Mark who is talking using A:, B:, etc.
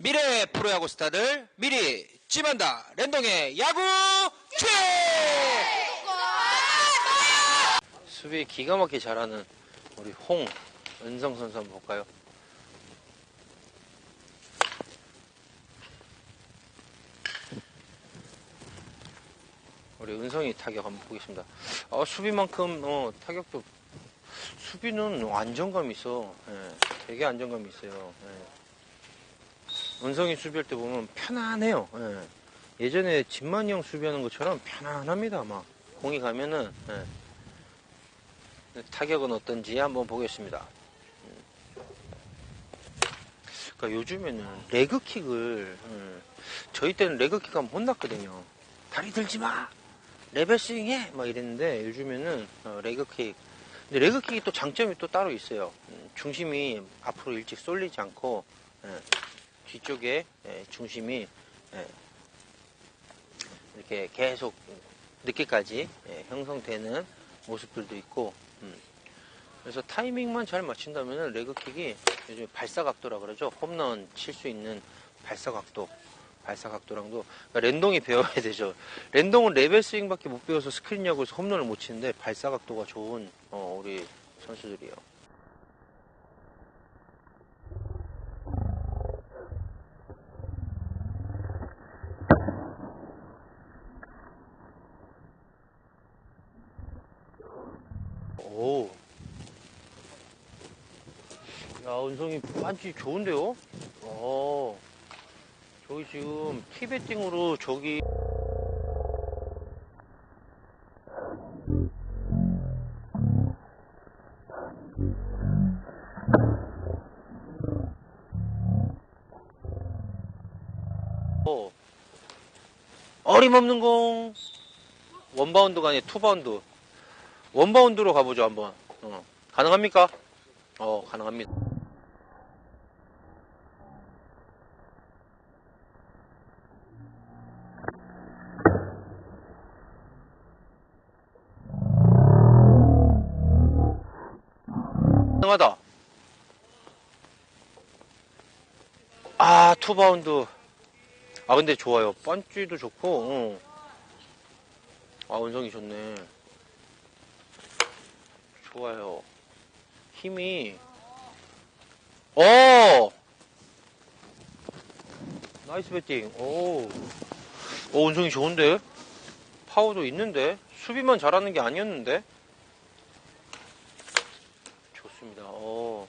A: 미래 프로야구 스타들 미리 찜한다 랜동의 야구 최 수비 기가 막히게 잘하는 우리 홍 은성 선수 한번 볼까요? 우리 은성이 타격 한번 보겠습니다. 어, 수비만큼 어, 타격도 수비는 안정감이 있어. 예, 되게 안정감이 있어요. 예. 은성이 수비할 때 보면 편안해요. 예. 예전에 진만이 형 수비하는 것처럼 편안합니다. 막 공이 가면은 예. 타격은 어떤지 한번 보겠습니다. 음. 그러니까 요즘에는 레그킥을 음, 저희 때는 레그킥 하면 혼났거든요. 다리 들지 마. 레벨 스윙해 막 이랬는데 요즘에는 어, 레그킥 근데 레그킥이 또 장점이 또 따로 있어요 음, 중심이 앞으로 일찍 쏠리지 않고 예, 뒤쪽에 예, 중심이 예, 이렇게 계속 늦게까지 예, 형성되는 모습들도 있고 음. 그래서 타이밍만 잘 맞춘다면 레그킥이 요즘 발사 각도라 그러죠 홈런 칠 수 있는 발사 각도 발사 각도랑도 그러니까 랜동이 배워야 되죠. 랜동은 레벨 스윙밖에 못 배워서 스크린 야구에서 홈런을 못 치는데 발사 각도가 좋은 어, 우리 선수들이에요. 오. 야, 은성이 반지 좋은데요? 어. 저기 지금 티베팅으로 저기 어. 어림없는 공 원바운드가 아니라 투바운드 원바운드로 가보죠 한번 어. 가능합니까? 어 가능합니다 가능하다. 아, 투바운드. 아, 근데 좋아요. 펀치도 좋고, 어. 아, 은성이 좋네. 좋아요. 힘이, 어! 나이스 배팅. 오. 오, 은성이 좋은데? 파워도 있는데? 수비만 잘하는 게 아니었는데? 좋습니다. 어.